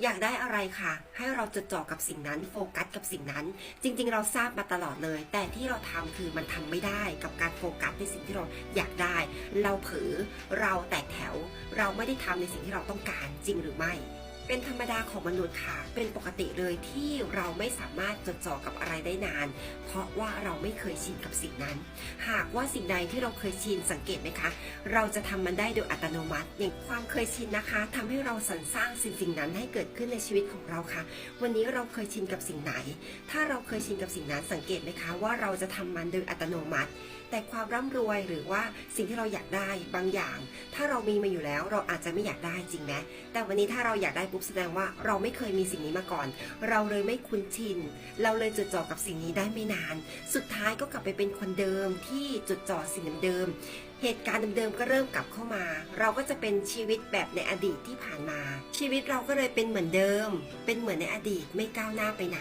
อยากได้อะไรค่ะ ให้เราจดจ่อกับสิ่งนั้นโฟกัสกับสิ่งนั้น จริง ๆ เราทราบมาตลอดเลย แต่ที่เราทำคือมันทำไม่ได้กับการโฟกัสในสิ่งที่เราอยากได้ เราเผลอเราแตกแถว เราไม่ได้ทำในสิ่งที่เราต้องการจริงหรือไม่ เป็นธรรมดาของมนุษย์ค่ะ เป็นปกติเลยที่เราไม่สามารถจดจ่อกับอะไรได้นาน เพราะว่าเราไม่เคยชินกับสิ่งนั้น หากว่าสิ่งใดที่เราเคยชินสังเกตไหมคะ เราจะทำมันได้โดยอัตโนมัติ อย่างความเคยชินนะคะทำให้เราสรรสร้างสิ่งสิ่งนั้นให้เกิดขึ้นในชีวิตของเราค่ะ วันนี้เราเคยชินกับสิ่งไหน ถ้าเราเคยชินกับสิ่งนั้นสังเกตไหมคะว่าเราจะทำมันโดยอัตโนมัติ แต่ความร่ำรวยหรือว่าสิ่งที่เราอยากได้บางอย่าง ถ้าเรามีมาอยู่แล้วเราอาจจะไม่อยากได้จริงไหมแต่วันนี้ถ้าเราอยากได้ปุ๊บแสดงว่าเราไม่เคยมีสิ่งนี้มาก่อน เราเลยไม่คุ้นชิน เราเลยจดจ่อกับสิ่งนี้ได้ไม่นาน สุดท้ายก็กลับไปเป็นคนเดิมที่จดจ่อสิ่งเดิมเหตุการณ์เดิมๆก็เริ่มกลับเข้ามา เราก็จะเป็นชีวิตแบบในอดีตที่ผ่านมา ชีวิตเราก็เลยเป็นเหมือนเดิม เป็นเหมือนในอดีตไม่ก้าวหน้าไปไหน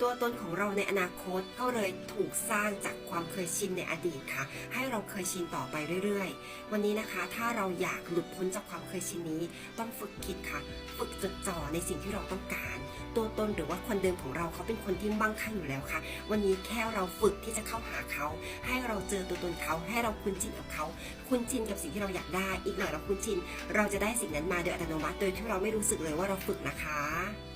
ตัวตนของเราในอนาคตก็เลยถูกสร้างจากความเคยชินในอดีตค่ะ ให้เราเคยชินต่อไปเรื่อยๆ วันนี้นะคะ ถ้าเราอยากหลุดพ้นจากความเคยชินนี้ ต้องฝึกคิดค่ะ ฝึกจดจ่อในสิ่งที่เราต้องการ ตัวตนหรือว่าคนเดิมของเราเขาเป็นคนที่มั่งคั่งอยู่แล้วค่ะ วันนี้แค่เราฝึกที่จะเข้าหาเขา ให้เราเจอตัวตนเขา ให้เราคุ้นชินกับเขา คุ้นชินกับสิ่งที่เราอยากได้ อีกหน่อยเราคุ้นชิน เราจะได้สิ่งนั้นมาโดยอัตโนมัติ โดยที่เราไม่รู้สึกเลยว่าเราฝึกนะคะ